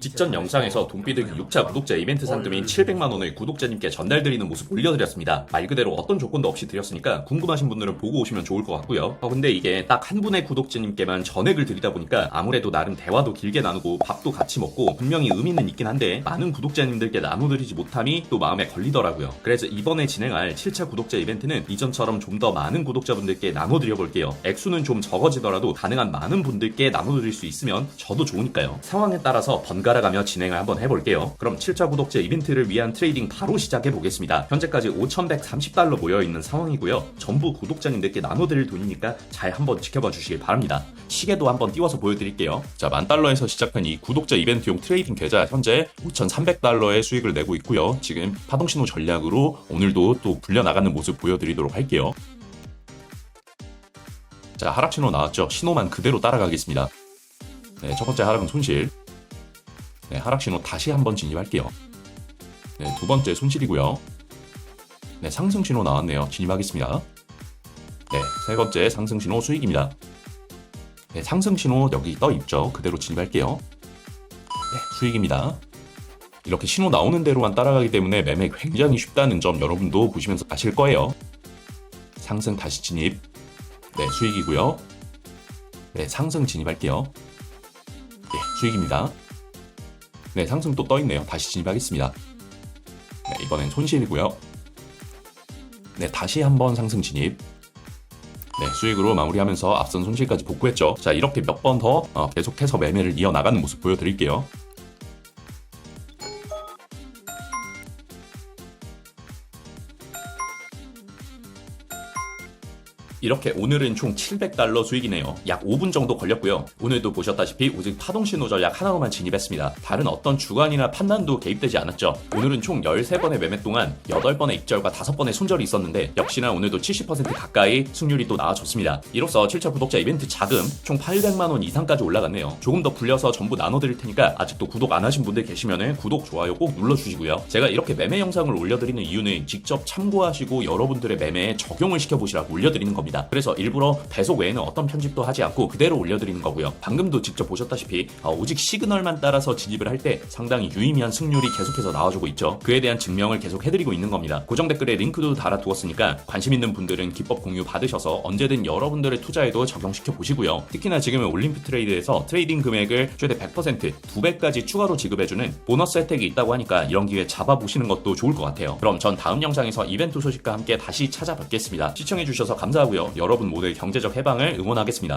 직전 영상에서 돈비드기 6차 구독자 이벤트 상금인 700만원을 구독자님께 전달드리는 모습 올려드렸습니다. 말 그대로 어떤 조건도 없이 드렸으니까 궁금하신 분들은 보고 오시면 좋을 것 같고요. 어, 근데 이게 딱 한 분의 구독자님께만 전액을 드리다 보니까 아무래도 나름 대화도 길게 나누고 밥도 같이 먹고 분명히 의미는 있긴 한데 많은 구독자님들께 나눠드리지 못함이 또 마음에 걸리더라고요. 그래서 이번에 진행할 7차 구독자 이벤트는 이전처럼 좀 더 많은 구독자분들께 나눠드려 볼게요. 액수는 좀 적어지더라도 가능한 많은 분들께 나눠드릴 수 있으면 저도 좋으니까요. 상황에 따라서 번갈아 가며 진행을 한번 해볼게요. 그럼 7차 구독자 이벤트를 위한 트레이딩 바로 시작해 보겠습니다. 현재까지 5,130달러 모여 있는 상황이고요. 전부 구독자님들께 나눠드릴 돈이니까 잘 한번 지켜봐 주시길 바랍니다. 시계도 한번 띄워서 보여드릴게요. 자, 만 달러에서 시작한 이 구독자 이벤트용 트레이딩 계좌 현재 5,300달러의 수익을 내고 있고요. 지금 파동신호 전략으로 오늘도 또 불려나가는 모습 보여드리도록 할게요. 자, 하락 신호 나왔죠? 신호만 그대로 따라가겠습니다. 네, 첫 번째 하락은 손실. 네, 하락 신호 다시 한번 진입할게요. 네, 두 번째 손실이고요. 네, 상승 신호 나왔네요. 진입하겠습니다. 네, 세 번째 상승 신호 수익입니다. 네, 상승 신호 여기 떠 있죠. 그대로 진입할게요. 네, 수익입니다. 이렇게 신호 나오는 대로만 따라가기 때문에 매매 굉장히 쉽다는 점 여러분도 보시면서 아실 거예요. 상승 다시 진입. 네, 수익이고요. 네, 상승 진입할게요. 네, 수익입니다. 네, 상승 또 떠 있네요. 다시 진입하겠습니다. 네, 이번엔 손실이고요. 네, 다시 한번 상승 진입. 네, 수익으로 마무리하면서 앞선 손실까지 복구했죠. 자, 이렇게 몇 번더 어, 계속해서 매매를 이어나가는 모습 보여드릴게요. 이렇게 오늘은 총 700달러 수익이네요. 약 5분 정도 걸렸고요. 오늘도 보셨다시피 오직 파동신호 전략 하나로만 진입했습니다. 다른 어떤 주관이나 판단도 개입되지 않았죠. 오늘은 총 13번의 매매 동안 8번의 익절과 5번의 손절이 있었는데 역시나 오늘도 70% 가까이 승률이 또 나와줬습니다. 이로써 7차 구독자 이벤트 자금 총 800만원 이상까지 올라갔네요. 조금 더 불려서 전부 나눠드릴 테니까 아직도 구독 안 하신 분들 계시면 구독, 좋아요 꼭 눌러주시고요. 제가 이렇게 매매 영상을 올려드리는 이유는 직접 참고하시고 여러분들의 매매에 적용을 시켜보시라고 올려드리는 겁니다. 그래서 일부러 배속 외에는 어떤 편집도 하지 않고 그대로 올려드리는 거고요. 방금도 직접 보셨다시피 어, 오직 시그널만 따라서 진입을 할 때 상당히 유의미한 승률이 계속해서 나와주고 있죠. 그에 대한 증명을 계속 해드리고 있는 겁니다. 고정 댓글에 링크도 달아두었으니까 관심 있는 분들은 기법 공유 받으셔서 언제든 여러분들의 투자에도 적용시켜 보시고요. 특히나 지금은 올림픽 트레이드에서 트레이딩 금액을 최대 100% 2배까지 추가로 지급해주는 보너스 혜택이 있다고 하니까 이런 기회 잡아보시는 것도 좋을 것 같아요. 그럼 전 다음 영상에서 이벤트 소식과 함께 다시 찾아뵙겠습니다. 시청해주셔서 감사 하고요. 여러분 모두의 경제적 해방을 응원하겠습니다.